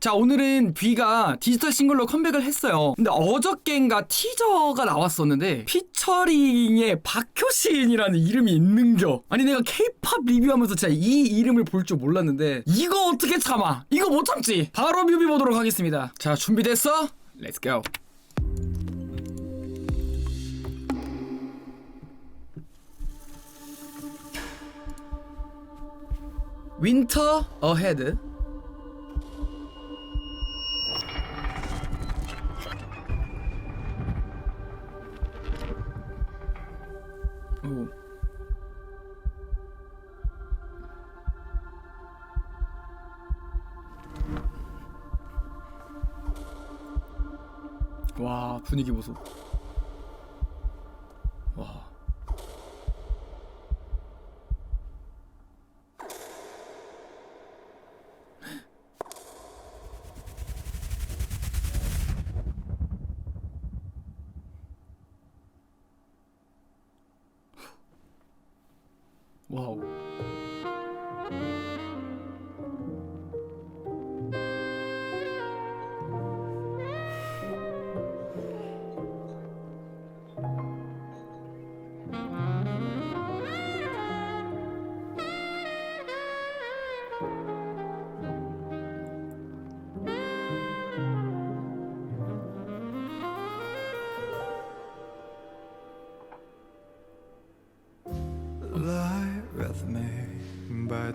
자 오늘은 뷔가 디지털 싱글로 컴백을 했어요. 근데 어저께인가 티저가 나왔었는데 피처링에 박효신이라는 이름이 있는겨. 아니 내가 케이팝 리뷰하면서 진짜 이 이름을 볼 줄 몰랐는데 이거 어떻게 참아? 이거 못 참지. 바로 뮤비 보도록 하겠습니다. 자 준비됐어? 렛츠 고 윈터 어헤드 와 분위기 보소. 와. 와우.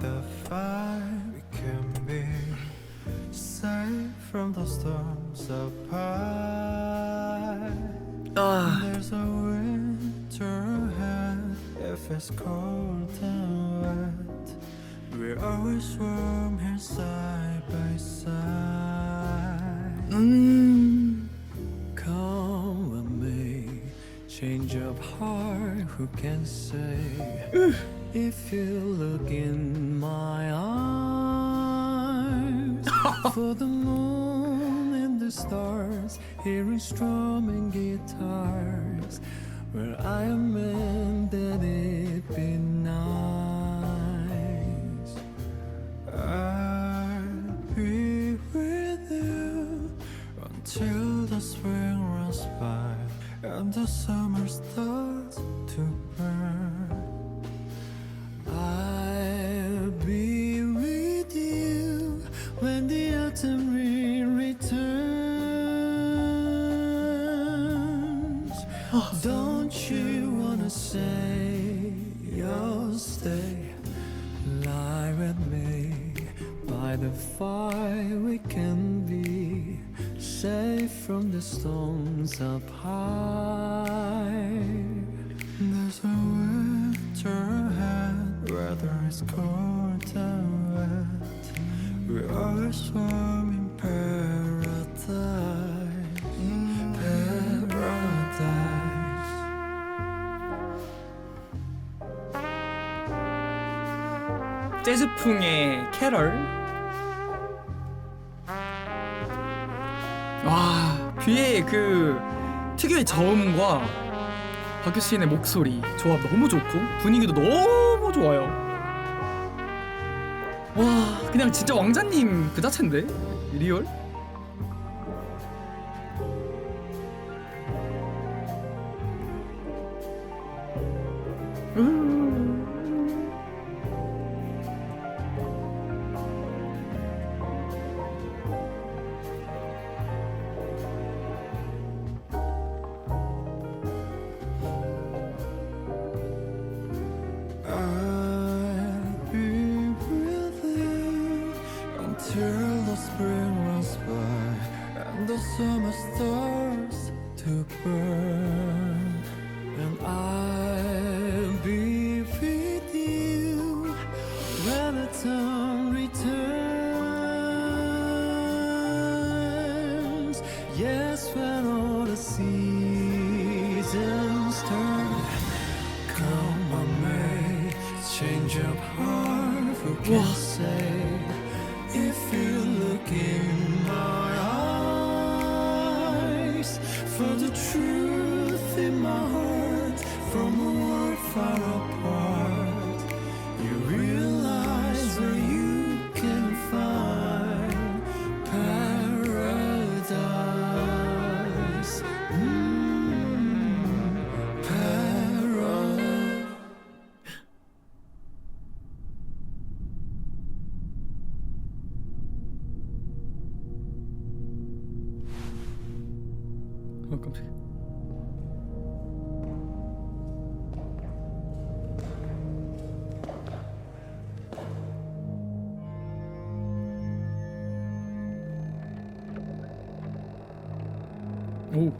The fire. We can be safe from the storms apart. 아. There's a winter ahead if it's cold and wet. We're always warm here side by side. 음. Come with me, change of heart, who can say? If you look in my eyes, for the moon and the stars, hearing strumming guitars, where I am meant that it be nice. Don't you wanna say you'll stay? Lie with me by the fire. We can be safe from the storms up high. There's a winter ahead, weather is cold and wet. We're always 재즈풍의 캐럴. 와, 뷔의 그 특유의 저음과 박효신의 목소리 조합 너무 좋고 분위기도 너무 좋아요. 와, 그냥 진짜 왕자님 그 자체인데 리얼? 음. Burn. And I'll be with you when the time returns. Yes, when all the seasons turn. Come on, May, change of heart. Who can say if you look in for the truth in my heart from a world far apart? 깜짝이야 오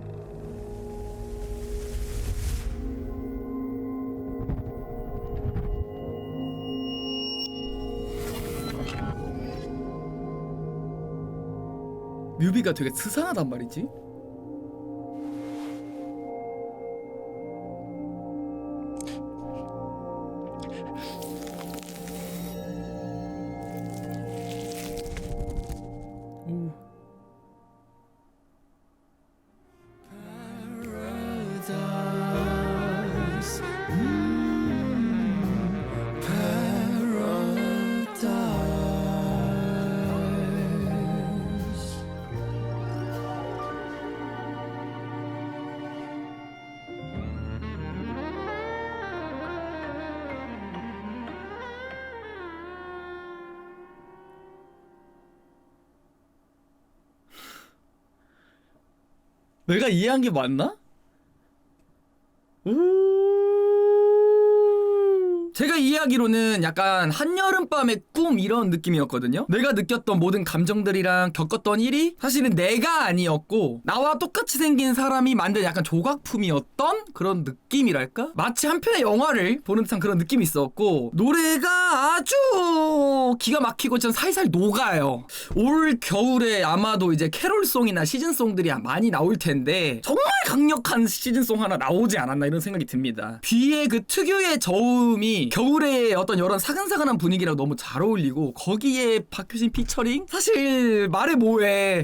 뮤비가 되게 스산하단 말이지. 내가 이해한 게 맞나? 오. 제가 이해하기로는 약간 한여름밤의 꿈 이런 느낌이었거든요. 내가 느꼈던 모든 감정들이랑 겪었던 일이 사실은 내가 아니었고 나와 똑같이 생긴 사람이 만든 약간 조각품이었던 그런 느낌이랄까? 마치 한 편의 영화를 보는 듯한 그런 느낌이 있었고 노래가 아주 기가 막히고 전 살살 녹아요. 올 겨울에 아마도 이제 캐롤송이나 시즌송들이 많이 나올 텐데 정말 강력한 시즌송 하나 나오지 않았나 이런 생각이 듭니다. 뒤에 그 특유의 저음이 겨울의 어떤 이런 사근사근한 분위기랑 너무 잘 어울리고 거기에 박효신 피처링 사실 말해 뭐해